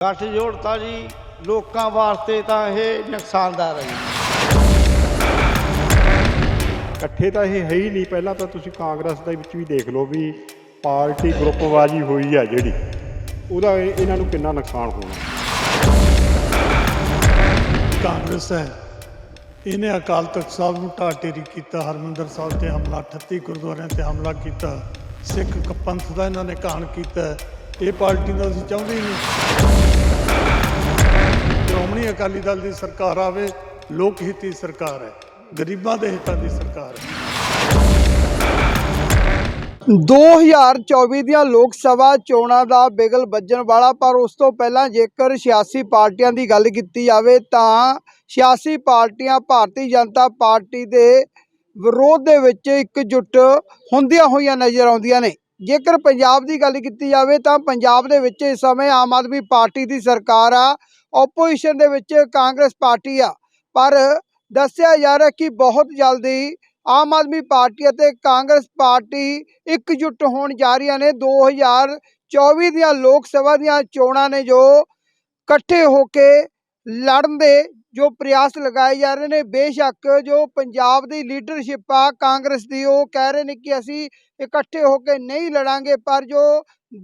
ਗੱਠਜੋੜ ਤਾਂ ਜੀ ਲੋਕਾਂ ਵਾਸਤੇ ਤਾਂ ਇਹ ਨੁਕਸਾਨਦਾਰ ਹੈ ਇਕੱਠੇ ਤਾਂ ਇਹ ਹੈ ਹੀ ਨਹੀਂ ਪਹਿਲਾਂ ਤਾਂ ਤੁਸੀਂ ਕਾਂਗਰਸ ਦੇ ਵਿੱਚ ਵੀ ਦੇਖ ਲਓ ਵੀ ਪਾਰਟੀ ਗਰੁੱਪਵਾਜੀ ਹੋਈ ਆ ਜਿਹੜੀ ਉਹਦਾ ਇਹ- ਇਹਨਾਂ ਨੂੰ ਕਿੰਨਾ ਨੁਕਸਾਨ ਹੋਣਾ। ਕਾਂਗਰਸ ਹੈ ਇਹਨੇ ਅਕਾਲ ਤਖਤ ਸਾਹਿਬ ਨੂੰ ਢਾਹ ਢੇਰੀ ਕੀਤਾ ਹਰਮੰਦਰ ਸਾਹਿਬ ਤੇ ਹਮਲਾ 38 ਗੁਰਦੁਆਰਿਆਂ ਤੇ ਹਮਲਾ ਕੀਤਾ ਸਿੱਖ ਕ- ਪੰਥ ਦਾ ਇਹਨਾਂ ਨੇ ਕਾਣ ਕੀਤਾ ਇਹ ਪਾਰਟੀ ਦਾ ਅਸੀਂ ਚਾਹੁੰਦੇ ਹੀ ਨਹੀਂ। ਸ਼੍ਰੋਮਣੀ ਅਕਾਲੀ ਦਲ ਦੀ ਸਰਕਾਰ ਆਵੇ, ਲੋਕ ਹਿੱਤੀ ਸਰਕਾਰ ਹੈ, ਗਰੀਬਾਂ ਦੇ ਹਿੱਤਾਂ ਦੀ ਸਰਕਾਰ ਹੈ। 2024 ਦੀਆਂ ਲੋਕ ਸਭਾ ਚੋਣਾਂ ਦਾ ਬਿਗਲ ਵੱਜਣ ਵਾਲਾ, ਪਰ ਉਸ ਤੋਂ ਪਹਿਲਾਂ ਜੇਕਰ ਸਿਆਸੀ ਪਾਰਟੀਆਂ ਦੀ ਗੱਲ ਕੀਤੀ ਜਾਵੇ, ਤਾਂ ਸਿਆਸੀ ਪਾਰਟੀਆਂ ਭਾਰਤੀ ਜਨਤਾ ਪਾਰਟੀ ਦੇ ਵਿਰੋਧ ਦੇ ਵਿੱਚ ਇਕਜੁੱਟ ਹੁੰਦੀਆਂ ਹੋਈਆਂ ਨਜ਼ਰ ਆਉਂਦੀਆਂ ਨੇ। ਜੇਕਰ ਪੰਜਾਬ ਦੀ ਗੱਲ ਕੀਤੀ ਜਾਵੇ ਤਾਂ ਪੰਜਾਬ ਦੇ ਵਿੱਚ ਇਸ ਸਮੇਂ ਆਮ ਆਦਮੀ ਪਾਰਟੀ ਦੀ ਸਰਕਾਰ ਆ ਆਪੋਜੀਸ਼ਨ ਦੇ ਵਿੱਚ ਕਾਂਗਰਸ ਪਾਰਟੀ ਆ। ਪਰ ਦੱਸਿਆ ਜਾ ਰਿਹਾ ਕਿ ਬਹੁਤ ਜਲਦੀ ਆਮ ਆਦਮੀ ਪਾਰਟੀ ਅਤੇ ਕਾਂਗਰਸ ਪਾਰਟੀ ਇਕਜੁੱਟ ਹੋਣ ਜਾ ਰਹੀਆਂ ਨੇ। 2024 ਦੀਆਂ ਲੋਕ ਸਭਾ ਦੀਆਂ ਚੋਣਾਂ ਨੇ ਜੋ ਇਕੱਠੇ ਹੋ ਕੇ ਲੜਨ ਦੇ ਜੋ ਪ੍ਰਯਾਸ ਲਗਾਏ ਜਾ ਰਹੇ ਨੇ, ਬੇਸ਼ੱਕ ਜੋ ਪੰਜਾਬ ਦੀ ਲੀਡਰਸ਼ਿਪ ਆ, ਕਾਂਗਰਸ ਦੀ, ਉਹ ਕਹਿ ਰਹੇ ਨੇ ਕਿ ਅਸੀਂ ਇਕੱਠੇ ਹੋ ਕੇ ਨਹੀਂ ਲੜਾਂਗੇ, ਪਰ ਜੋ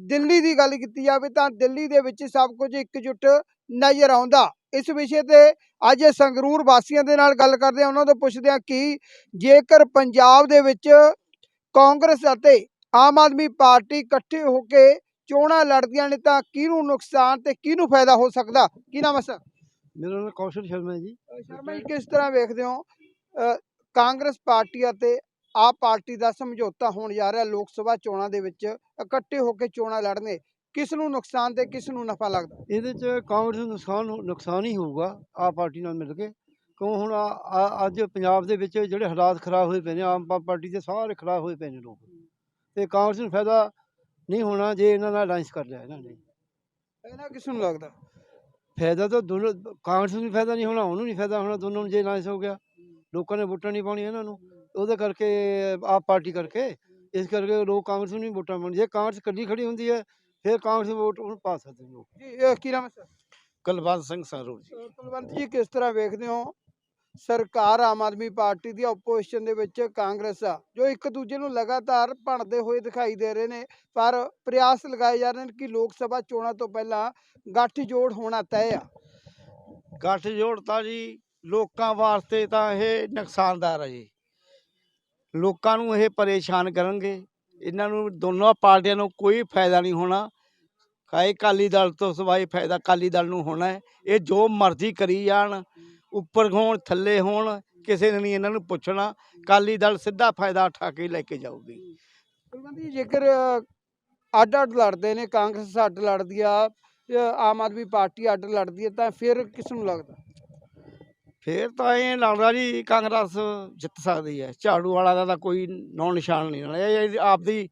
ਦਿੱਲੀ ਦੀ ਗੱਲ ਕੀਤੀ ਜਾਵੇ ਤਾਂ ਦਿੱਲੀ ਦੇ ਵਿੱਚ ਸਭ ਕੁਝ ਇਕਜੁੱਟ ਨਜ਼ਰ ਆਉਂਦਾ। ਇਸ ਵਿਸ਼ੇ ਤੇ ਅੱਜ ਸੰਗਰੂਰ ਵਾਸੀਆਂ ਦੇ ਨਾਲ ਗੱਲ ਕਰਦੇ ਹਾਂ। ਉਹਨਾਂ ਤੋਂ ਪੁੱਛਦੇ ਹਾਂ ਕਿ ਜੇਕਰ ਪੰਜਾਬ ਦੇ ਵਿੱਚ ਕਾਂਗਰਸ ਅਤੇ ਆਮ ਆਦਮੀ ਪਾਰਟੀ ਇਕੱਠੇ ਹੋ ਕੇ ਚੋਣਾਂ ਲੜਦੀਆਂ ਨੇ ਤਾਂ ਕਿਹਨੂੰ ਨੁਕਸਾਨ ਤੇ ਕਿਹਨੂੰ ਫਾਇਦਾ ਹੋ ਸਕਦਾ? ਕੀ ਨਾਮ ਹੈ, ਸਰ? ਮੇਰਾ ਨਾਮ ਕੌਸ਼ਲ ਸ਼ਰਮਾ ਹੈ ਜੀ ਸ਼ਰਮਾ ਜੀ ਕਿਸ ਤਰ੍ਹਾਂ ਵੇਖਦੇ ਹੋ? ਅ, ਕਾਂਗਰਸ ਪਾਰਟੀ ਅਤੇ ਆਪ ਪਾਰਟੀ ਦਾ ਸਮਝੌਤਾ ਹੋਣ ਜਾ ਰਿਹਾ ਲੋਕ ਸਭਾ ਚੋਣਾਂ ਦੇ ਵਿੱਚ ਇਕੱਠੇ ਹੋ ਕੇ ਚੋਣਾਂ ਲੜਨੇ ਕਿਸ ਨੂੰ ਨੁਕਸਾਨ ਤੇ ਕਿਸ ਨੂੰ ਨਫਾ ਲੱਗਦਾ? ਇਹਦੇ ਚ ਕਾਂਗਰਸ ਨੂੰ ਨੁਕਸਾਨ ਹੋ- ਨੁਕਸਾਨ ਹੀ ਹੋਊਗਾ ਆ ਪਾਰਟੀ ਨਾਲ ਮਿਲ ਕੇ। ਕਿਉਂ ਹੁਣ ਆ- ਆ- ਅੱਜ ਪੰਜਾਬ ਦੇ ਵਿੱਚ ਜਿਹੜੇ ਹਾਲਾਤ ਖਰਾਬ ਹੋਏ ਪਏ ਨੇ ਆਮ ਪਾ- ਪਾਰਟੀ ਦੇ ਸਾਰੇ ਖਰਾਬ ਹੋਏ ਪਏ ਨੇ ਲੋਕ। ਤੇ ਕਾਂਗਰਸ ਨੂੰ ਫਾਇਦਾ ਨਹੀਂ ਹੋਣਾ ਜੇ ਇਹਨਾਂ ਨਾਲ ਅਲਾਈਅੰਸ ਕਰ ਲਿਆ ਇਹਨਾਂ ਨੇ। ਇਹਨਾਂ ਕਿਸ ਨੂੰ ਲੱਗਦਾ? ਫਾਇਦਾ ਤਾਂ ਦੋਨੋਂ ਕਾਂਗਰਸ ਨੂੰ ਵੀ ਫਾਇਦਾ ਨਹੀਂ ਹੋਣਾ ਉਹਨੂੰ ਨਹੀਂ ਫਾਇਦਾ ਹੋਣਾ ਦੋਨੋਂ ਨੂੰ ਜੇ ਅਲਾਈਅੰਸ ਹੋ ਗਿਆ। ਲੋਕਾਂ ਨੇ ਵੋਟਾਂ ਨਹੀਂ ਪਾਉਣੀਆਂ ਇਹਨਾਂ ਨੂੰ। ਉਹਦੇ ਕਰਕੇ ਆਪ ਪਾਰਟੀ ਕਰਕੇ ਇਸ ਕਰਕੇ ਲੋਕ ਕਾਂਗਰਸ ਨੂੰ ਨਹੀਂ ਵੋਟਾਂ ਪਾਉਣ ਜੇ ਕਾਂਗਰਸ ਇਕੱਲੀ ਖੜੀ ਹੁੰਦੀ ਹੈ ਫਿਰ ਕਾਂਗਰਸ ਨੂੰ ਵੋਟ ਉਹਨੂੰ ਪਾ ਸਕਦੇ ਲੋਕ। ਜੀ ਇਹ ਕੀ ਨਾਮ ਹੈ ਸਰ? ਕੁਲਵੰਤ ਸਿੰਘ ਸੰਗਰੂਰ ਜੀ। ਕੁਲਵੰਤ ਜੀ ਕਿਸ ਤਰ੍ਹਾਂ ਵੇਖਦੇ ਹੋ? ਸਰਕਾਰ ਆਮ ਆਦਮੀ ਪਾਰਟੀ ਦੀ ਆਪੋਜੀਸ਼ਨ ਦੇ ਵਿੱਚ ਕਾਂਗਰਸ ਆ, ਜੋ ਇੱਕ ਦੂਜੇ ਨੂੰ ਲਗਾਤਾਰ ਭਣਦੇ ਹੋਏ ਦਿਖਾਈ ਦੇ ਰਹੇ ਨੇ, ਪਰ ਪ੍ਰਯਾਸ ਲਗਾਏ ਜਾ ਰਹੇ ਨੇ ਕਿ ਲੋਕ ਸਭਾ ਚੋਣਾਂ ਤੋਂ ਪਹਿਲਾਂ ਗੱਠਜੋੜ ਹੋਣਾ ਤੈਅ ਆ। ਗੱਠਜੋੜ ਤਾਂ ਜੀ ਲੋਕਾਂ ਵਾਸਤੇ ਤਾਂ ਇਹ ਨੁਕਸਾਨਦਾਰ ਹੈ ਜੀ। ਲੋਕਾਂ ਨੂੰ ਇਹ ਪਰੇਸ਼ਾਨ ਕਰਨਗੇ, ਇਹਨਾਂ ਨੂੰ ਦੋਨੋਂ ਪਾਰਟੀਆਂ ਨੂੰ ਕੋਈ ਫਾਇਦਾ ਨਹੀਂ ਹੋਣਾ। ਕਾਏ ਅਕਾਲੀ ਦਲ ਤੋਂ ਸਿਵਾਏ ਫਾਇਦਾ ਅਕਾਲੀ ਦਲ ਨੂੰ ਹੋਣਾ ਹੈ, ਇਹ ਜੋ ਮਰਜ਼ੀ ਕਰੀ ਜਾਣ। ਉੱਪਰ ਹੋਣ ਥੱਲੇ ਹੋਣ ਕਿਸੇ ਨੇ ਨਹੀਂ ਇਹਨਾਂ ਨੂੰ ਪੁੱਛਣਾ। ਅਕਾਲੀ ਦਲ ਸਿੱਧਾ ਫਾਇਦਾ ਉਠਾ ਕੇ ਲੈ ਕੇ ਜਾਊਗੀ। ਕੁਲਵੰਤ ਜੀ ਜੇਕਰ ਅੱਡ ਅੱਡ ਲੜਦੇ ਨੇ ਕਾਂਗਰਸ ਅੱਡ ਲੜਦੀ ਆ ਆਮ ਆਦਮੀ ਪਾਰਟੀ ਅੱਡ ਲੜਦੀ ਹੈ ਤਾਂ ਫਿਰ ਕਿਸ ਨੂੰ ਲੱਗਦਾ? ਫੇਰ ਤਾਂ ਇਹ ਲੱਗਦਾ ਜੀ ਕਾਂਗਰਸ ਜਿੱਤ ਸਕਦੀ ਹੈ। ਝਾੜੂ ਵਾਲਾ ਦਾ ਤਾਂ ਕੋਈ ਨਾਂ ਨਿਸ਼ਾਨ ਨਹੀਂ। ਇਹ ਆਪਦੀ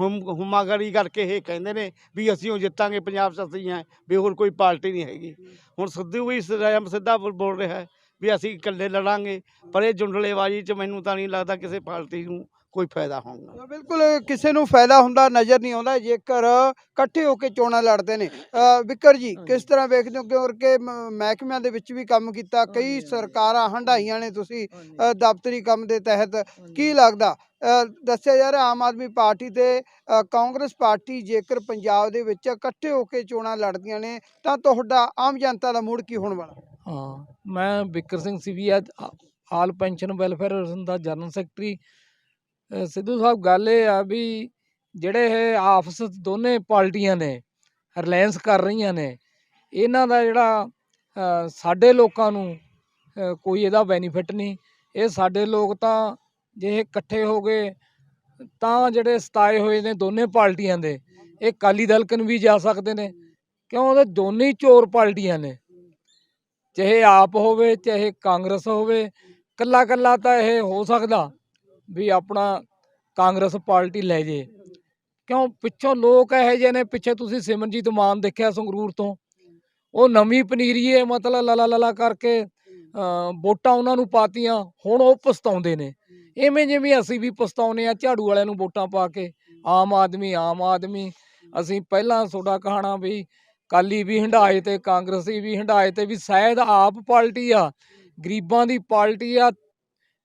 ਹੁਮ ਹੁਮਾਗਰੀ ਕਰਕੇ ਇਹ ਕਹਿੰਦੇ ਨੇ ਵੀ ਅਸੀਂ ਉਹ ਜਿੱਤਾਂਗੇ, ਪੰਜਾਬ 'ਚ ਅਸੀਂ ਹੈ ਵੀ ਹੋਰ ਕੋਈ ਪਾਰਟੀ ਨਹੀਂ ਹੈਗੀ। ਹੁਣ ਸਿੱਧੂ ਵੀ ਸਰਾਮ ਸਿੱਧਾ ਬੋਲ- ਬੋਲ ਰਿਹਾ ਹੈ ਵੀ ਅਸੀਂ ਇਕੱਲੇ ਲੜਾਂਗੇ, ਪਰ ਇਹ ਜੁੰਡਲੇਬਾਜ਼ੀ 'ਚ ਮੈਨੂੰ ਤਾਂ ਨਹੀਂ ਲੱਗਦਾ ਕਿਸੇ ਪਾਰਟੀ ਨੂੰ ਕੋਈ ਫਾਇਦਾ ਹੋਊਗਾ ਬਿਲਕੁਲ ਕਿਸੇ ਨੂੰ ਫਾਇਦਾ ਹੁੰਦਾ ਨਜ਼ਰ ਨਹੀਂ ਆਉਂਦਾ ਜੇਕਰ ਇਕੱਠੇ ਹੋ ਕੇ ਚੋਣਾਂ ਲੜਦੇ ਨੇ। ਵਿਕਰ ਜੀ ਕਿਸ ਤਰ੍ਹਾਂ ਵੇਖਦੇ ਹੋ ਕਿਉਂਕਿ ਮਹਿਕਮਿਆਂ ਦੇ ਵਿੱਚ ਵੀ ਕੰਮ ਕੀਤਾ? ਕਈ ਸਰਕਾਰਾਂ ਹੰਡਾਈਆਂ ਨੇ ਤੁਸੀਂ ਦਫ਼ਤਰੀ ਕੰਮ ਦੇ ਤਹਿਤ। ਕੀ ਲੱਗਦਾ? ਦੱਸਿਆ ਜਾ ਰਿਹਾ ਆਮ ਆਦਮੀ ਪਾਰਟੀ ਤੇ ਕਾਂਗਰਸ ਪਾਰਟੀ ਜੇਕਰ ਪੰਜਾਬ ਦੇ ਵਿੱਚ ਇਕੱਠੇ ਹੋ ਕੇ ਚੋਣਾਂ ਲੜਦੀਆਂ ਨੇ ਤਾਂ ਤੁਹਾਡਾ ਆਮ ਜਨਤਾ ਦਾ ਮੂਡ ਕੀ ਹੋਣ ਵਾਲਾ? ਹਾਂ ਮੈਂ ਬਿੱਕਰ ਸਿੰਘ ਅੱਜ ਆ- ਆਲ ਪੈਨਸ਼ਨ ਵੈਲਫੇਅਰ ਦਾ ਜਨਰਲ ਸੈਕਟਰੀ ਸਿੱਧੂ ਸਾਹਿਬ, ਗੱਲ ਇਹ ਆ ਵੀ ਜਿਹੜੇ ਇਹ ਆਪਸ ਦੋਨੇ ਪਾਰਟੀਆਂ ਨੇ, ਰਿਲਾਇੰਸ ਕਰ ਰਹੀਆਂ ਨੇ, ਇਹਨਾਂ ਦਾ ਜਿਹੜਾ ਸਾਡੇ ਲੋਕਾਂ ਨੂੰ ਕੋਈ ਇਹਦਾ ਬੈਨੀਫਿਟ ਨਹੀਂ। ਇਹ ਸਾਡੇ ਲੋਕ ਤਾਂ ਜੇ ਇਹ ਇਕੱਠੇ ਹੋ ਗਏ, ਤਾਂ ਜਿਹੜੇ ਸਤਾਏ ਹੋਏ ਨੇ ਦੋਨੇ ਪਾਰਟੀਆਂ ਦੇ, ਇਹ ਅਕਾਲੀ ਦਲ ਕਨ ਵੀ ਜਾ ਸਕਦੇ ਨੇ? ਕਿਉਂ? ਉਹਦੇ ਦੋਨੇ ਚੋਰ ਪਾਰਟੀਆਂ ਨੇ। ਚਾਹੇ ਆਪ ਹੋਵੇ, ਚਾਹੇ ਕਾਂਗਰਸ ਹੋਵੇ ਕੱਲਾ ਕੱਲਾ ਤਾਂ ਇਹ ਹੋ ਸਕਦਾ। ਵੀ ਆਪਣਾ ਕਾਂਗਰਸ ਪਾਰਟੀ ਲੈ ਜੇ। ਕਿਉਂ? ਪਿੱਛੋਂ ਲੋਕ ਇਹੋ ਜਿਹੇ ਨੇ, ਪਿੱਛੇ ਤੁਸੀਂ ਸਿਮਰਜੀਤ ਮਾਨ ਦੇਖਿਆ ਸੰਗਰੂਰ ਤੋਂ। ਉਹ ਨਵੀਂ ਪਨੀਰੀਏ, ਮਤਲਬ ਲਲਾ ਲਲਾ ਕਰਕੇ ਵੋਟਾਂ ਉਹਨਾਂ ਨੂੰ ਪਾਤੀਆਂ, ਹੁਣ ਉਹ ਪਛਤਾਉਂਦੇ ਨੇ। ਐਵੇਂ ਜਿਵੇਂ ਅਸੀਂ ਵੀ ਪਛਤਾਉਨੇ ਆ ਝਾੜੂ ਵਾਲਿਆਂ ਨੂੰ ਵੋਟਾਂ ਪਾ ਕੇ। ਆਮ ਆਦਮੀ ਆਮ ਆਦਮੀ। ਅਸੀਂ ਪਹਿਲਾਂ ਤੁਹਾਡਾ ਕਹਾਣਾ ਵੀ ਕਾਲੀ ਵੀ ਹੰਡਾਏ ਤੇ ਕਾਂਗਰਸੀ ਵੀ ਹੰਡਾਏ ਤੇ ਵੀ ਸ਼ਾਇਦ ਆਪ ਪਾਰਟੀ ਆ, ਗਰੀਬਾਂ ਦੀ ਪਾਰਟੀ ਆ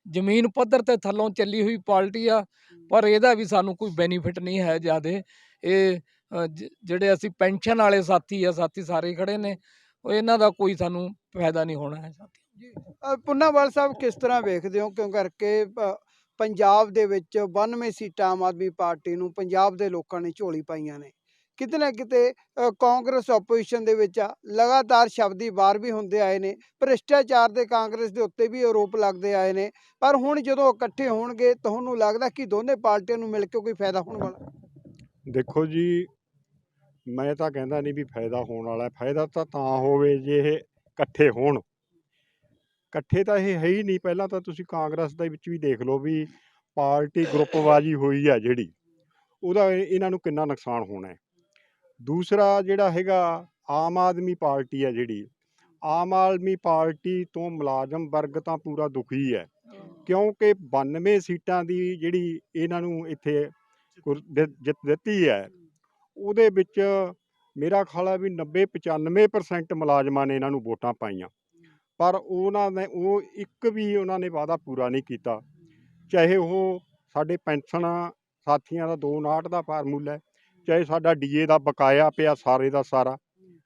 ਜ਼ਮੀਨ ਪੱਧਰ ਤੇ ਥੱਲੋਂ ਚੱਲੀ ਹੋਈ ਪਾਰਟੀ ਆ ਪਰ ਇਹਦਾ ਵੀ ਸਾਨੂੰ ਕੋਈ ਬੈਨੀਫਿਟ ਨਹੀਂ ਹੈ ਜਿਆਦੇ। ਇਹ ਜ- ਜਿਹੜੇ ਅਸੀਂ ਪੈਨਸ਼ਨ ਵਾਲੇ ਸਾਥੀ ਆ ਸਾਥੀ ਸਾਰੇ ਖੜੇ ਨੇ ਉਹ ਇਹਨਾਂ ਦਾ ਕੋਈ ਸਾਨੂੰ ਫਾਇਦਾ ਨਹੀਂ ਹੋਣਾ ਹੈ ਸਾਥੀ। ਅ, ਪੁੰਨਾਵਾਲ ਸਾਹਿਬ ਕਿਸ ਤਰ੍ਹਾਂ ਵੇਖਦੇ ਹੋ? ਕਿਉਂ ਕਰਕੇ ਪੰਜਾਬ ਦੇ ਵਿੱਚ 92 ਸੀਟਾਂ ਆਮ ਆਦਮੀ ਪਾਰਟੀ ਨੂੰ ਪੰਜਾਬ ਦੇ ਲੋਕਾਂ ਨੇ ਝੋਲੀ ਪਾਈਆਂ ਨੇ? ਕਿਤੇ ਨਾ ਕਿਤੇ ਕਾਂਗਰਸ ਆਪੋਜੀਸ਼ਨ ਦੇ ਵਿੱਚ ਆ, ਲਗਾਤਾਰ ਸ਼ਬਦੀ ਵਾਰ ਵੀ ਹੁੰਦੇ ਆਏ ਨੇ, ਭ੍ਰਿਸ਼ਟਾਚਾਰ ਦੇ ਕਾਂਗਰਸ ਦੇ ਉੱਤੇ ਵੀ ਆਰੋਪ ਲੱਗਦੇ ਆਏ ਨੇ, ਪਰ ਹੁਣ ਜਦੋਂ ਇਕੱਠੇ ਹੋਣਗੇ, ਤੁਹਾਨੂੰ ਲੱਗਦਾ ਕਿ ਦੋਨੇ ਪਾਰਟੀਆਂ ਨੂੰ ਮਿਲ ਕੇ ਕੋਈ ਫਾਇਦਾ ਹੋਣ ਵਾਲਾ? ਦੇਖੋ ਜੀ, ਮੈਂ ਤਾਂ ਕਹਿੰਦਾ ਨਹੀਂ ਵੀ ਫਾਇਦਾ ਹੋਣ ਵਾਲਾ, ਫਾਇਦਾ ਤਾਂ ਤਾਂ ਹੋਵੇ ਜੇ ਇਹ ਇਕੱਠੇ ਹੋਣ। ਇਕੱਠੇ ਤਾਂ ਇਹ ਹੈ ਹੀ ਨਹੀਂ, ਪਹਿਲਾਂ ਤਾਂ ਤੁਸੀਂ ਕਾਂਗਰਸ ਦੇ ਵਿੱਚ ਵੀ ਦੇਖ ਲਓ ਵੀ ਪਾਰਟੀ ਗਰੁੱਪਵਾਜੀ ਹੋਈ ਆ ਜਿਹੜੀ, ਉਹਦਾ ਇਹਨਾਂ ਨੂੰ ਕਿੰਨਾ ਨੁਕਸਾਨ ਹੋਣਾ ਹੈ। ਦੂਸਰਾ ਜਿਹੜਾ ਹੈਗਾ, ਆਮ ਆਦਮੀ ਪਾਰਟੀ ਹੈ ਜਿਹੜੀ। ਆਮ ਆਦਮੀ ਪਾਰਟੀ ਤੋਂ ਮੁਲਾਜ਼ਮ ਵਰਗ ਤਾਂ ਪੂਰਾ ਦੁਖੀ ਹੈ। ਕਿਉਂਕਿ 92 ਸੀਟਾਂ ਦੀ ਜਿਹੜੀ ਇਹਨਾਂ ਨੂੰ ਇੱਥੇ ਜਿੱਤ ਦਿੱਤੀ ਹੈ। ਉਹਦੇ ਵਿੱਚ ਮੇਰਾ ਖਿਆਲ ਹੈ ਵੀ 90 95% ਮੁਲਾਜ਼ਮਾਂ ਨੇ ਇਹਨਾਂ ਨੂੰ ਵੋਟਾਂ ਪਾਈਆਂ। ਪਰ ਉਹਨਾਂ ਨੇ, ਉਹ ਇੱਕ ਵੀ ਉਹਨਾਂ ਨੇ ਵਾਅਦਾ ਪੂਰਾ ਨਹੀਂ ਕੀਤਾ। ਚਾਹੇ ਉਹ ਸਾਡੇ ਪੈਨਸ਼ਨ ਸਾਥੀਆਂ ਦਾ 2.59 ਦਾ ਫਾਰਮੂਲਾ ਹੈ ਚਾਹੇ ਸਾਡਾ ਡੀਏ ਦਾ ਬਕਾਇਆ ਪਿਆ ਸਾਰੇ ਦਾ ਸਾਰਾ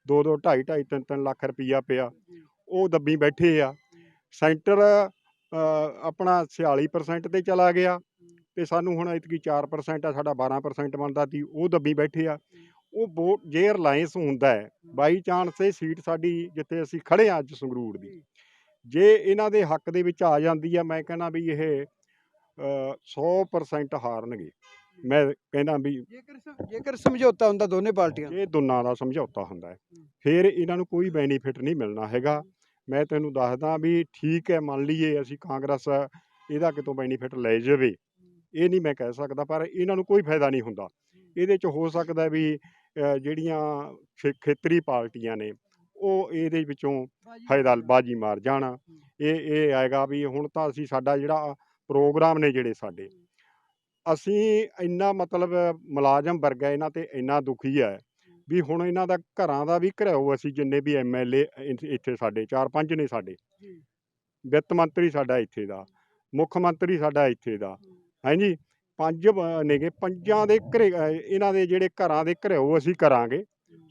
2 2 2.5 2.5 3 3 ਲੱਖ ਰੁਪਈਆ ਪਿਆ ਉਹ ਦੱਬੀ ਬੈਠੇ ਆ। ਸੈਂਟਰ ਆਪਣਾ 46% ਤੇ ਚਲਾ ਗਿਆ ਤੇ ਸਾਨੂੰ ਹੁਣ ਇਤਕੀ 4% ਆ ਸਾਡਾ 12% ਬਣਦਾ ਸੀ ਉਹ ਦੱਬੀ ਬੈਠੇ ਆ। ਉਹ ਵੋਟ ਜੇ ਰਿਲਾਇੰਸ ਹੁੰਦਾ ਹੈ ਬਾਈ ਚਾਂਸ ਇਹ ਸੀਟ ਸਾਡੀ ਜਿੱਥੇ ਅਸੀਂ ਖੜੇ ਆ ਅੱਜ ਸੰਗਰੂਰ ਦੀ। ਜੇ ਇਹਨਾਂ ਦੇ ਹੱਕ ਦੇ ਵਿੱਚ ਆ ਜਾਂਦੀ ਆ ਮੈਂ ਕਹਿੰਦਾ ਵੀ ਇਹ ਅ, 100% ਹਾਰਨਗੇ। ਮੈਂ ਕਹਿੰਦਾ ਵੀ ਜੇਕਰ ਸ- ਜੇਕਰ ਸਮਝੌਤਾ ਹੁੰਦਾ ਦੋਨੇ ਪਾਰਟੀਆਂ ਦਾ। ਇਹ ਦੋਨਾਂ ਦਾ ਸਮਝੌਤਾ ਹੁੰਦਾ ਹੈ। ਫਿਰ ਇਹਨਾਂ ਨੂੰ ਕੋਈ ਬੈਨੀਫਿਟ ਨਹੀਂ ਮਿਲਣਾ ਹੈਗਾ। ਮੈਂ ਤੈਨੂੰ ਦੱਸਦਾ ਵੀ ਠੀਕ ਹੈ ਮੰਨ ਲਈਏ ਅਸੀਂ ਕਾਂਗਰਸ ਇਹਦਾ ਕਿਤੋਂ ਬੈਨੀਫਿਟ ਲੈ ਜਾਵੇ। ਇਹ ਨਹੀਂ ਮੈਂ ਕਹਿ ਸਕਦਾ ਪਰ ਇਹਨਾਂ ਨੂੰ ਕੋਈ ਫਾਇਦਾ ਨਹੀਂ ਹੁੰਦਾ। ਇਹਦੇ ਚ ਹੋ ਸਕਦਾ ਵੀ ਅ, ਜਿਹੜੀਆਂ ਖੇ- ਖੇਤਰੀ ਪਾਰਟੀਆਂ ਨੇ ਉਹ ਇਹਦੇ ਵਿੱਚੋਂ ਫਾਇਦਾ ਬਾਜੀ ਮਾਰ ਜਾਣ। ਇਹ ਇਹ ਆਏਗਾ ਵੀ ਹੁਣ ਤਾਂ ਅਸੀਂ ਸਾਡਾ ਜਿਹੜਾ ਪ੍ਰੋਗਰਾਮ ਨੇ ਜਿਹੜੇ ਸਾਡੇ ਅਸੀਂ ਇੰਨਾ ਮਤਲਬ ਮੁਲਾਜ਼ਮ ਵਰਗ ਇਹਨਾਂ ਤੇ ਇੰਨਾ ਦੁਖੀ ਹੈ ਵੀ ਹੁਣ ਇਹਨਾਂ ਦਾ ਘਰਾਂ ਦਾ ਵੀ ਘਰਾਓ ਅਸੀਂ ਜਿੰਨੇ ਵੀ ਐਮਐਲਏ ਇੱਥੇ ਸਾਡੇ ਚਾਰ ਪੰਜ ਨੇ ਸਾਡੇ। ਵਿੱਤ ਮੰਤਰੀ ਸਾਡਾ ਇੱਥੇ ਦਾ ਮੁੱਖ ਮੰਤਰੀ ਸਾਡਾ ਇੱਥੇ ਦਾ। ਹਾਂਜੀ ਪੰਜ ਨੇਗੇ ਪੰਜਾਂ ਦੇ ਘਰੇ ਇਹਨਾਂ ਦੇ ਜਿਹੜੇ ਘਰਾਂ ਦੇ ਘਰਾਓ ਅਸੀਂ ਕਰਾਂਗੇ।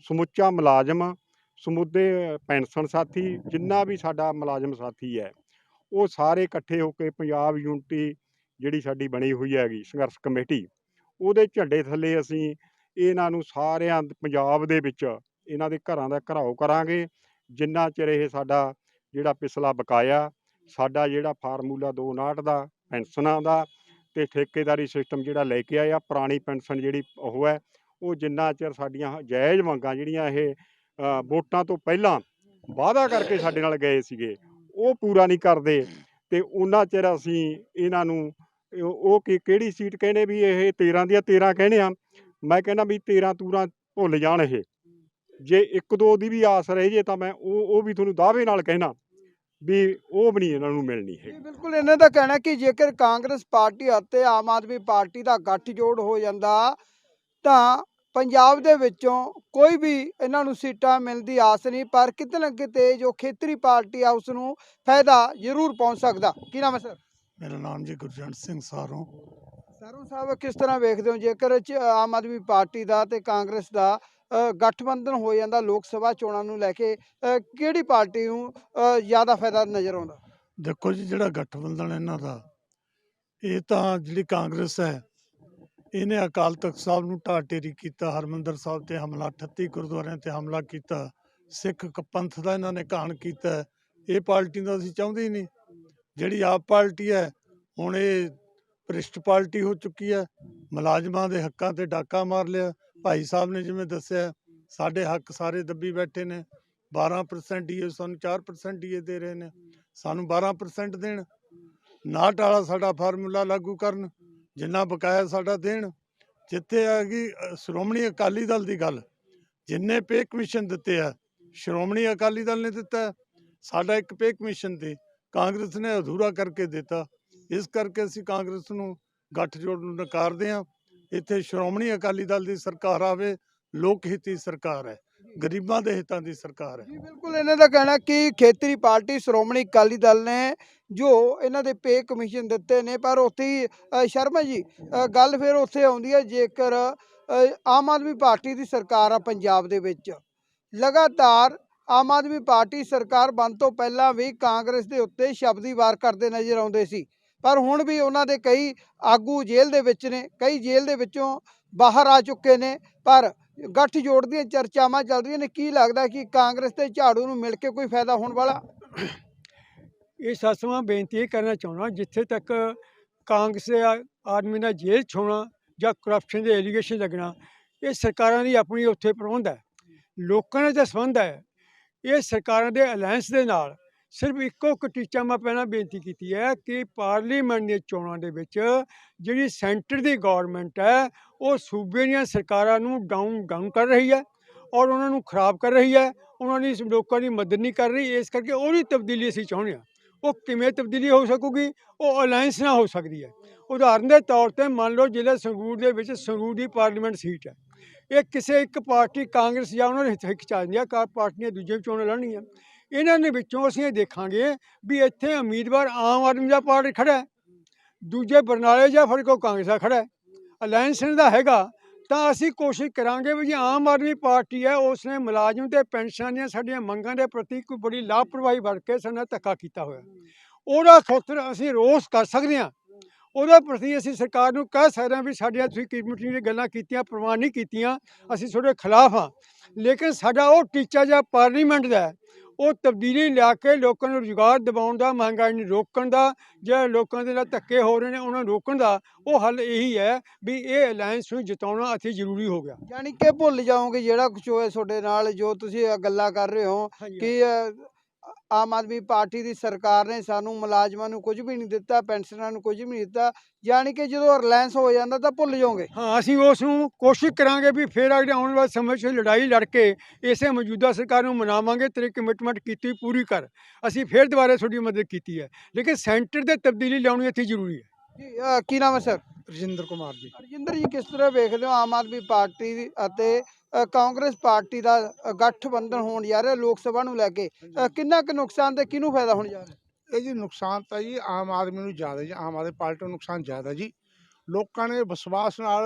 ਸਮੁੱਚਾ ਮੁਲਾਜ਼ਮ ਸਮੁੱਦੇ ਪੈਨਸ਼ਨ ਸਾਥੀ ਜਿੰਨਾ ਵੀ ਸਾਡਾ ਮੁਲਾਜ਼ਮ ਸਾਥੀ ਹੈ ਉਹ ਸਾਰੇ ਇਕੱਠੇ ਹੋ ਕੇ ਪੰਜਾਬ ਯੂਨਿਟੀ ਜਿਹੜੀ ਸਾਡੀ ਬਣੀ ਹੋਈ ਹੈਗੀ ਸੰਘਰਸ਼ ਕਮੇਟੀ, ਉਹਦੇ ਝੰਡੇ ਥੱਲੇ ਅਸੀਂ ਇਹਨਾਂ ਨੂੰ ਸਾਰਿਆਂ ਪੰਜਾਬ ਦੇ ਵਿੱਚ ਇਹਨਾਂ ਦੇ ਘਰਾਂ ਦਾ ਘਰਾਓ ਕਰਾਂਗੇ। ਜਿੰਨਾ ਚਿਰ ਇਹ ਸਾਡਾ ਜਿਹੜਾ ਪਿਛਲਾ ਬਕਾਇਆ, ਸਾਡਾ ਜਿਹੜਾ ਫਾਰਮੂਲਾ 259 ਦਾ, ਪੈਨਸ਼ਨਾਂ ਦਾ ਤੇ ਠੇਕੇਦਾਰੀ ਸਿਸਟਮ ਜਿਹੜਾ ਲੈ ਕੇ ਆਇਆ ਪੁਰਾਣੀ ਪੈਨਸ਼ਨ ਜਿਹੜੀ ਉਹ ਹੈ, ਉਹ ਜਿੰਨਾ ਚਿਰ ਸਾਡੀਆਂ ਜਾਇਜ਼ ਮੰਗਾਂ ਜਿਹੜੀਆਂ ਇਹ ਵੋਟਾਂ ਤੋਂ ਪਹਿਲਾਂ ਵਾਅਦਾ ਕਰਕੇ ਸਾਡੇ ਨਾਲ ਗਏ ਸੀਗੇ, ਉਹ ਪੂਰਾ ਨਹੀਂ ਕਰਦੇ ਤੇ ਉਹਨਾਂ ਚਿਰ ਅਸੀਂ ਇਹਨਾਂ ਨੂੰ ਉਹ ਉਹ ਕਿਹੜੀ ਸੀਟ ਕਹਿੰਦੇ ਵੀ ਇਹ 13 ਦੀਆਂ 13 ਕਹਿੰਦੇ ਆ। ਮੈਂ ਕਹਿੰਦਾ ਵੀ 13 ਤੂਰਾਂ ਭੁੱਲ ਜਾਣ ਇਹ। ਜੇ ਇੱਕ ਦੋ ਦੀ ਵੀ ਆਸ ਰਹਿ ਜੇ ਤਾਂ ਮੈਂ ਉਹ ਉਹ ਵੀ ਤੁਹਾਨੂੰ ਦਾਅਵੇ ਨਾਲ ਕਹਿਣਾ ਵੀ ਉਹ ਵੀ ਨਹੀਂ ਇਹਨਾਂ ਨੂੰ ਮਿਲਣੀ ਹੈ ਬਿਲਕੁਲ ਇਹਨਾਂ ਦਾ ਕਹਿਣਾ ਕਿ ਜੇਕਰ ਕਾਂਗਰਸ ਪਾਰਟੀ ਅਤੇ ਆਮ ਆਦਮੀ ਪਾਰਟੀ ਦਾ ਗੱਠਜੋੜ ਹੋ ਜਾਂਦਾ ਤਾਂ ਪੰਜਾਬ ਦੇ ਵਿੱਚੋਂ ਕੋਈ ਵੀ ਇਹਨਾਂ ਨੂੰ ਸੀਟਾਂ ਮਿਲਦੀ ਆਸ ਨਹੀਂ, ਪਰ ਕਿਤੇ ਨਾ ਕਿਤੇ ਜੋ ਖੇਤਰੀ ਪਾਰਟੀ ਆ ਉਸ ਨੂੰ ਫਾਇਦਾ ਜ਼ਰੂਰ ਪਹੁੰਚ ਸਕਦਾ। ਕੀ ਨਾਮ ਹੈ ਸਰ? ਮੇਰਾ ਨਾਮ ਜੀ ਗੁਰਜੰਟ ਸਿੰਘ ਸਾਰੋਂ। ਸਰੋਂ ਸਾਹਿਬ ਕਿਸ ਤਰ੍ਹਾਂ ਵੇਖਦੇ ਹੋ? ਜੇਕਰ ਆਮ ਆਦਮੀ ਪਾਰਟੀ ਦਾ ਤੇ ਕਾਂਗਰਸ ਦਾ ਗਠਬੰਧਨ ਹੋ ਜਾਂਦਾ ਲੋਕ ਸਭਾ ਚੋਣਾਂ ਨੂੰ ਲੈ ਕੇ ਕਿਹੜੀ ਪਾਰਟੀ ਨੂੰ ਜ਼ਿਆਦਾ ਫਾਇਦਾ ਨਜ਼ਰ ਆਉਂਦਾ? ਦੇਖੋ ਜੀ ਜਿਹੜਾ ਗਠਬੰਧਨ ਇਹਨਾਂ ਦਾ ਇਹ ਤਾਂ ਜਿਹੜੀ ਕਾਂਗਰਸ ਹੈ ਇਹਨੇ ਅਕਾਲ ਤਖਤ ਸਾਹਿਬ ਨੂੰ ਢਾਹ ਢੇਰੀ ਕੀਤਾ ਹਰਮੰਦਰ ਸਾਹਿਬ ਤੇ ਹਮਲਾ 38 ਗੁਰਦੁਆਰਿਆਂ ਤੇ ਹਮਲਾ ਕੀਤਾ ਸਿੱਖ ਪੰਥ ਦਾ ਇਹਨਾਂ ਨੇ ਕਾਣ ਕੀਤਾ। ਇਹ ਪਾਰਟੀ ਦਾ ਅਸੀਂ ਚਾਹੁੰਦੇ ਹੀ ਨਹੀਂ। ਜਿਹੜੀ ਆਪ ਪਾਰਟੀ ਹੈ, ਹੁਣ ਇਹ ਭ੍ਰਿਸ਼ਟ ਪਾਰਟੀ ਹੋ ਚੁੱਕੀ ਹੈ। ਮੁਲਾਜ਼ਮਾਂ ਦੇ ਹੱਕਾਂ ਤੇ ਡਾਕਾ ਮਾਰ ਲਿਆ। ਭਾਈ ਸਾਹਿਬ ਨੇ ਜਿਵੇਂ ਦੱਸਿਆ, ਸਾਡੇ ਹੱਕ ਸਾਰੇ ਦੱਬੀ ਬੈਠੇ ਨੇ। 12% ਡੀਏ ਸਾਨੂੰ 4% ਡੀਏ ਦੇ ਰਹੇ ਨੇ। ਸਾਨੂੰ 12% ਦੇਣ। ਨਾਟ ਵਾਲਾ ਸਾਡਾ ਫਾਰਮੂਲਾ ਲਾਗੂ ਕਰਨ। ਜਿੰਨਾ ਬਕਾਇਆ ਸਾਡਾ ਦੇਣ। ਜਿੱਥੇ ਆ ਗਈ ਸ਼੍ਰੋਮਣੀ ਅਕਾਲੀ ਦਲ ਦੀ ਗੱਲ। ਜਿੰਨੇ ਪੇ ਕਮਿਸ਼ਨ ਦਿੱਤੇ ਆ, ਸ਼੍ਰੋਮਣੀ ਅਕਾਲੀ ਦਲ ਨੇ ਦਿੱਤਾ। ਸਾਡਾ ਇੱਕ ਪੇ ਕਮਿਸ਼ਨ ਤੇ ਕਾਂਗਰਸ ਨੇ ਅਧੂਰਾ ਕਰਕੇ ਦਿੱਤਾ। ਇਸ ਕਰਕੇ ਅਸੀਂ ਕਾਂਗਰਸ ਨੂੰ ਗੱਠਜੋੜ ਨੂੰ ਨਕਾਰਦੇ ਹਾਂ। ਇੱਥੇ ਸ਼੍ਰੋਮਣੀ ਅਕਾਲੀ ਦਲ ਦੀ ਸਰਕਾਰ ਆਵੇ, ਲੋਕ ਹਿੱਤੀ ਸਰਕਾਰ ਹੈ, ਗਰੀਬਾਂ ਦੇ ਹਿੱਤਾਂ ਦੀ ਸਰਕਾਰ ਹੈ। ਜੀ, ਬਿਲਕੁਲ ਇਹਨਾਂ ਦਾ ਕਹਿਣਾ ਕਿ ਖੇਤਰੀ ਪਾਰਟੀ ਸ਼੍ਰੋਮਣੀ ਅਕਾਲੀ ਦਲ ਨੇ ਜੋ ਇਹਨਾਂ ਦੇ ਪੇ ਕਮਿਸ਼ਨ ਦਿੱਤੇ ਨੇ, ਪਰ ਉੱਥੇ ਹੀ ਸ਼ਰਮਾ ਜੀ ਗੱਲ ਫਿਰ ਉੱਥੇ ਆਉਂਦੀ ਹੈ ਜੇਕਰ ਆਮ ਆਦਮੀ ਪਾਰਟੀ ਦੀ ਸਰਕਾਰ ਆ ਪੰਜਾਬ ਦੇ ਵਿੱਚ। ਲਗਾਤਾਰ ਆਮ ਆਦਮੀ ਪਾਰਟੀ ਸਰਕਾਰ ਬਣ ਤੋਂ ਪਹਿਲਾਂ ਵੀ ਕਾਂਗਰਸ ਦੇ ਉੱਤੇ ਸ਼ਬਦੀ ਵਾਰ ਕਰਦੇ ਨਜ਼ਰ ਆਉਂਦੇ ਸੀ। ਪਰ ਹੁਣ ਵੀ ਉਹਨਾਂ ਦੇ ਕਈ ਆਗੂ ਜੇਲ੍ਹ ਦੇ ਵਿੱਚ ਨੇ, ਕਈ ਜੇਲ੍ਹ ਦੇ ਵਿੱਚੋਂ ਬਾਹਰ ਆ ਚੁੱਕੇ ਨੇ। ਪਰ ਗੱਠ ਜੋੜ ਦੀਆਂ ਚਰਚਾਵਾਂ ਚੱਲ ਰਹੀਆਂ ਨੇ। ਕੀ ਲੱਗਦਾ ਕਿ ਕਾਂਗਰਸ ਤੇ ਝਾੜੂ ਨੂੰ ਮਿਲ ਕੇ ਕੋਈ ਫਾਇਦਾ ਹੋਣ ਵਾਲਾ? ਇਹ ਸੱਸਵਾਂ ਬੇਨਤੀ ਇਹ ਕਰਨਾ ਚਾਹੁੰਦਾ, ਜਿੱਥੇ ਤੱਕ ਕਾਂਗਰਸ ਦੇ ਆਦਮੀ ਨਾਲ ਜੇਲ੍ਹ 'ਚ ਹੋਣਾ ਜਾਂ ਕਰਪਸ਼ਨ ਦੇ ਐਲੀਗੇਸ਼ਨ ਲੱਗਣਾ, ਇਹ ਸਰਕਾਰਾਂ ਦੀ ਆਪਣੀ ਉੱਥੇ ਪ੍ਰਬੰਧ ਹੈ। ਲੋਕਾਂ ਨਾਲ ਤਾਂ ਸੰਬੰਧ ਹੈ। ਇਹ ਸਰਕਾਰਾਂ ਦੇ ਅਲਾਇੰਸ ਦੇ ਨਾਲ ਸਿਰਫ ਇੱਕੋ ਇੱਕ ਟੀਚਾ ਮੈਂ ਪਹਿਲਾਂ ਬੇਨਤੀ ਕੀਤੀ ਹੈ ਕਿ ਪਾਰਲੀਮੈਂਟ ਦੀਆਂ ਚੋਣਾਂ ਦੇ ਵਿੱਚ ਜਿਹੜੀ ਸੈਂਟਰ ਦੀ ਗਵਰਨਮੈਂਟ ਹੈ, ਉਹ ਸੂਬੇ ਦੀਆਂ ਸਰਕਾਰਾਂ ਨੂੰ ਡਾਊਨ ਡਾਊਨ ਕਰ ਰਹੀ ਹੈ ਔਰ ਉਹਨਾਂ ਨੂੰ ਖਰਾਬ ਕਰ ਰਹੀ ਹੈ, ਉਹਨਾਂ ਦੀ ਲੋਕਾਂ ਦੀ ਮਦਦ ਨਹੀਂ ਕਰ ਰਹੀ, ਇਸ ਕਰਕੇ ਉਹਦੀ ਤਬਦੀਲੀ ਅਸੀਂ ਚਾਹੁੰਦੇ ਹਾਂ। ਉਹ ਕਿਵੇਂ ਤਬਦੀਲੀ ਹੋ ਸਕੂਗੀ? ਉਹ ਅਲਾਇੰਸ ਨਾਲ ਹੋ ਸਕਦੀ ਹੈ। ਉਦਾਹਰਨ ਦੇ ਤੌਰ ਤੇ ਮੰਨ ਲਓ ਜ਼ਿਲ੍ਹਾ ਸੰਗਰੂਰ ਦੇ ਵਿੱਚ ਸੰਗਰੂਰ ਦੀ ਪਾਰਲੀਮੈਂਟ ਸੀਟ ਹੈ। ਇਹ ਕਿਸੇ ਇੱਕ ਪਾਰਟੀ ਕਾਂਗਰਸ ਜਾਂ ਉਹਨਾਂ ਦੇ ਹਿੱਕ ਚ ਕਾ ਪਾਰਟੀਆਂ ਦੂਜੇ ਵੀ ਚੋਣਾਂ ਲੜਨੀਆਂ। ਇਹਨਾਂ ਦੇ ਵਿੱਚੋਂ ਅਸੀਂ ਇਹ ਦੇਖਾਂਗੇ ਵੀ ਇੱਥੇ ਉਮੀਦਵਾਰ ਆਮ ਆਦਮੀ ਦਾ ਪਾਰਟੀ ਖੜਾ ਹੈ, ਦੂਜੇ ਬਰਨਾਲੇ ਜਾਂ ਫਿਰ ਕੋਈ ਕਾਂਗਰਸ ਦਾ ਖੜਾ ਹੈ। ਅਲਾਇੰਸ ਇਹਨਾਂ ਦਾ ਹੈਗਾ, ਤਾਂ ਅਸੀਂ ਕੋਸ਼ਿਸ਼ ਕਰਾਂਗੇ ਵੀ ਜੇ ਆਮ ਆਦਮੀ ਪਾਰਟੀ ਹੈ ਉਸ ਨੇ ਮੁਲਾਜ਼ਮ ਤੇ ਪੈਨਸ਼ਨ ਦੀਆਂ ਸਾਡੀਆਂ ਮੰਗਾਂ ਦੇ ਪ੍ਰਤੀ ਕੋਈ ਬੜੀ ਲਾਪਰਵਾਹੀ ਵਰਤ ਕੇ ਸਾਡੇ ਧੱਕਾ ਕੀਤਾ ਹੋਇਆ। ਉਹਦਾ ਖੋਤਰ ਅਸੀਂ ਰੋਸ ਕਰ ਸਕਦੇ ਹਾਂ ਉਹਦੇ ਪ੍ਰਤੀ ਅਸੀਂ ਸਰਕਾਰ ਨੂੰ ਕਹਿ ਸਕਦੇ ਹਾਂ ਵੀ ਸਾਡੀਆਂ ਤੁਸੀਂ ਕੀਮਤੀ ਦੀਆਂ ਗੱਲਾਂ ਕੀਤੀਆਂ ਪ੍ਰਵਾਨ ਨਹੀਂ ਕੀਤੀਆਂ ਅਸੀਂ ਤੁਹਾਡੇ ਖਿਲਾਫ ਹਾਂ। ਲੇਕਿਨ ਸਾਡਾ ਉਹ ਟੀਚਾ ਜਾਂ ਪਾਰਲੀਮੈਂਟ ਦਾ ਉਹ ਤਬਦੀਲੀ ਲਿਆ ਕੇ ਲੋਕਾਂ ਨੂੰ ਰੁਜ਼ਗਾਰ ਦਿਵਾਉਣ ਦਾ ਮਹਿੰਗਾਈ ਨੂੰ ਰੋਕਣ ਦਾ ਜਿਹੜੇ ਲੋਕਾਂ ਦੇ ਨਾਲ ਧੱਕੇ ਹੋ ਰਹੇ ਨੇ ਉਹਨਾਂ ਨੂੰ ਰੋਕਣ ਦਾ ਉਹ ਹੱਲ ਇਹੀ ਹੈ ਵੀ ਇਹ ਅਲਾਇੰਸ ਨੂੰ ਜਿਤਾਉਣਾ ਅਤੀ ਜ਼ਰੂਰੀ ਹੋ ਗਿਆ। ਯਾਨੀ ਕਿ ਭੁੱਲ ਜਾਓਗੇ ਜਿਹੜਾ ਕੁਝ ਹੋਇਆ ਤੁਹਾਡੇ ਨਾਲ ਜੋ ਤੁਸੀਂ ਗੱਲਾਂ ਕਰ ਰਹੇ ਹੋ ਕਿ ਆਮ ਆਦਮੀ ਪਾਰਟੀ ਦੀ ਸਰਕਾਰ ਨੇ ਸਾਨੂੰ ਮੁਲਾਜ਼ਮਾਂ ਨੂੰ ਕੁਝ ਵੀ ਨਹੀਂ ਦਿੱਤਾ ਪੈਨਸ਼ਨਰਾਂ ਨੂੰ ਕੁਝ ਵੀ ਨਹੀਂ ਦਿੱਤਾ ਯਾਨੀ ਕਿ ਜਦੋਂ ਰਿਲਾਇੰਸ ਹੋ ਜਾਂਦਾ ਤਾਂ ਭੁੱਲ ਜਾਓਗੇ। ਹਾਂ ਅਸੀਂ ਉਸ ਨੂੰ ਕੋਸ਼ਿਸ਼ ਕਰਾਂਗੇ ਵੀ ਫਿਰ ਅਗਲੇ ਆਉਣ ਵਾਲੇ ਸਮੇਂ 'ਚ ਲੜਾਈ ਲੜ ਕੇ ਇਸੇ ਮੌਜੂਦਾ ਸਰਕਾਰ ਨੂੰ ਮਨਾਵਾਂਗੇ ਤੇਰੀ ਕਮਿਟਮੈਂਟ ਕੀਤੀ ਪੂਰੀ ਕਰ। ਅਸੀਂ ਫਿਰ ਦੁਬਾਰਾ ਤੁਹਾਡੀ ਮਦਦ ਕੀਤੀ ਹੈ। ਲੇਕਿਨ ਸੈਂਟਰ ਦੇ ਤਬਦੀਲੀ ਲਿਆਉਣੀ ਇੱਥੇ ਜ਼ਰੂਰੀ ਹੈ। ਜੀ ਕੀ ਨਾਮ ਹੈ ਸਰ? ਰਜਿੰਦਰ ਕੁਮਾਰ ਜੀ। ਰਜਿੰਦਰ ਜੀ ਕਿਸ ਤਰ੍ਹਾਂ ਵੇਖਦੇ ਹੋ ਆਮ ਆਦਮੀ ਪਾਰਟੀ ਅਤੇ ਕਾਂਗਰਸ ਪਾਰਟੀ ਦਾ ਗਠਬੰਧਨ ਹੋਣ ਜਾ ਰਿਹਾ ਲੋਕ ਸਭਾ ਨੂੰ ਲੈ ਕੇ। ਕਿੰਨਾ ਕੁ ਨੁਕਸਾਨ ਤੇ ਕਿਹਨੂੰ ਫਾਇਦਾ ਹੋਣ ਜਾ ਰਿਹਾ? ਇਹ ਜੀ ਨੁਕਸਾਨ ਤਾਂ ਜੀ ਆਮ ਆਦਮੀ ਨੂੰ ਜ਼ਿਆਦਾ ਜੀ, ਆਮ ਆਦਮੀ ਪਾਰਟੀ ਨੂੰ ਨੁਕਸਾਨ ਜ਼ਿਆਦਾ ਜੀ। ਲੋਕਾਂ ਨੇ ਵਿਸ਼ਵਾਸ ਨਾਲ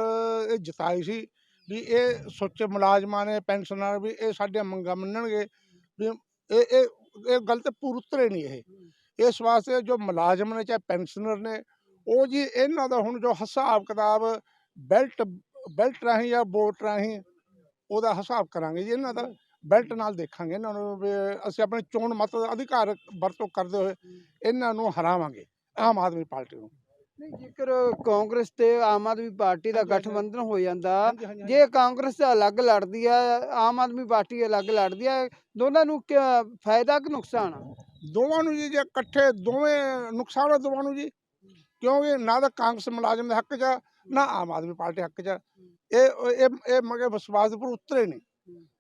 ਇਹ ਜਿਤਾਈ ਸੀ ਵੀ ਇਹ ਸੁੱਚੇ ਮੁਲਾਜ਼ਮਾਂ ਨੇ ਪੈਨਸ਼ਨਰ ਵੀ ਇਹ ਸਾਡੀਆਂ ਮੰਗਾਂ ਮੰਨਣਗੇ ਵੀ ਇਹ ਇਹ ਇਹ ਗੱਲ ਤੇ ਨਹੀਂ ਇਹ। ਇਸ ਵਾਸਤੇ ਜੋ ਮੁਲਾਜ਼ਮ ਨੇ, ਚਾਹੇ ਪੈਨਸ਼ਨਰ ਨੇ, ਉਹ ਜੀ ਇਹਨਾਂ ਦਾ ਹੁਣ ਜੋ ਹਿਸਾਬ ਕਿਤਾਬ ਬੈਲਟ ਬੈਲਟ ਰਾਹੀਂ ਜਾਂ ਬੋਟ ਰਾਹੀਂ ਉਹਦਾ ਹਿਸਾਬ ਕਰਾਂਗੇ ਜੀ ਇਹਨਾਂ ਦਾ ਬੈਲਟ ਨਾਲ ਦੇਖਾਂਗੇ ਇਹਨਾਂ ਨੂੰ ਅਸੀਂ ਆਪਣੇ ਚੋਣ ਮਤ ਅਧਿਕਾਰ ਵਰਤੋਂ ਕਰਦੇ ਹੋਏ ਇਹਨਾਂ ਨੂੰ ਹਰਾਵਾਂਗੇ ਆਮ ਆਦਮੀ ਪਾਰਟੀ ਨੂੰ। ਨਹੀਂ ਜੇਕਰ ਕਾਂਗਰਸ ਤੇ ਆਮ ਆਦਮੀ ਪਾਰਟੀ ਦਾ। ਗਠਬੰਧਨ ਹੋ ਜਾਂਦਾ। ਜੇ ਕਾਂਗਰਸ ਅਲੱਗ ਲੜਦੀ ਹੈ ਆਮ ਆਦਮੀ ਪਾਰਟੀ ਅਲੱਗ ਲੜਦੀ ਹੈ ਦੋਨਾਂ ਨੂੰ ਫਾਇਦਾ ਕਿ ਨੁਕਸਾਨ ਆ? ਦੋਵਾਂ ਨੂੰ ਜੀ ਜੇ ਇਕੱਠੇ ਦੋਵੇਂ ਨੁਕਸਾਨ ਦੋਵਾਂ ਨੂੰ ਜੀ। ਕਿਉਂਕਿ ਨਾ ਤਾਂ ਕਾਂਗਰਸ ਮੁਲਾਜ਼ਮ ਦੇ ਹੱਕ 'ਚ ਨਾ ਆਮ ਆਦਮੀ ਪਾਰਟੀ ਹੱਕ 'ਚ। ਇਹ ਇਹ ਇਹ ਮਗੇ ਵਿਸ਼ਵਾਸ ਦੇ ਉੱਪਰ ਉਤਰੇ ਨਹੀਂ।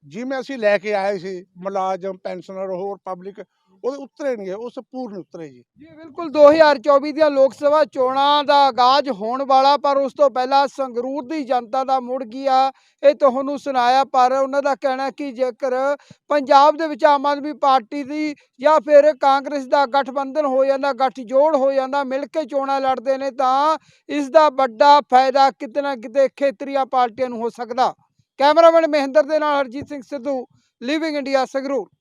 ਜਿਵੇਂ ਅਸੀਂ ਲੈ ਕੇ ਆਏ ਸੀ ਮੁਲਾਜ਼ਮ ਪੈਨਸ਼ਨਰ ਹੋਰ ਪਬਲਿਕ ਉਹਦੇ ਉਤਰੇ ਨਹੀਂ ਉਸ ਪੂਰਨ ਉਤਰੇ ਜੀ। ਜੀ, ਬਿਲਕੁਲ 2024 ਦੀਆਂ ਲੋਕ ਸਭਾ ਚੋਣਾਂ ਦਾ ਆਗਾਜ਼ ਹੋਣ ਵਾਲਾ, ਪਰ ਉਸ ਤੋਂ ਪਹਿਲਾਂ ਸੰਗਰੂਰ ਦੀ ਜਨਤਾ ਦਾ ਮੁੜ ਗਿਆ ਇਹ ਤੁਹਾਨੂੰ ਸੁਣਾਇਆ, ਪਰ ਉਹਨਾਂ ਦਾ ਕਹਿਣਾ ਕਿ ਜੇਕਰ ਪੰਜਾਬ ਦੇ ਵਿੱਚ ਆਮ ਆਦਮੀ ਪਾਰਟੀ ਦੀ ਜਾਂ ਫਿਰ ਕਾਂਗਰਸ ਦਾ ਗਠਬੰਧਨ ਹੋ ਜਾਂਦਾ, ਗੱਠਜੋੜ ਹੋ ਜਾਂਦਾ, ਮਿਲ ਕੇ ਚੋਣਾਂ ਲੜਦੇ ਨੇ, ਤਾਂ ਇਸ ਦਾ ਵੱਡਾ ਫਾਇਦਾ ਕਿਤੇ ਨਾ ਕਿਤੇ ਖੇਤਰੀਆਂ ਪਾਰਟੀਆਂ ਨੂੰ ਹੋ ਸਕਦਾ। ਕੈਮਰਾਮੈਨ ਮਹਿੰਦਰ ਦੇ ਨਾਲ ਹਰਜੀਤ ਸਿੰਘ ਸਿੱਧੂ ਲਿਵਿੰਗ ਇੰਡੀਆ ਸੰਗਰੂਰ।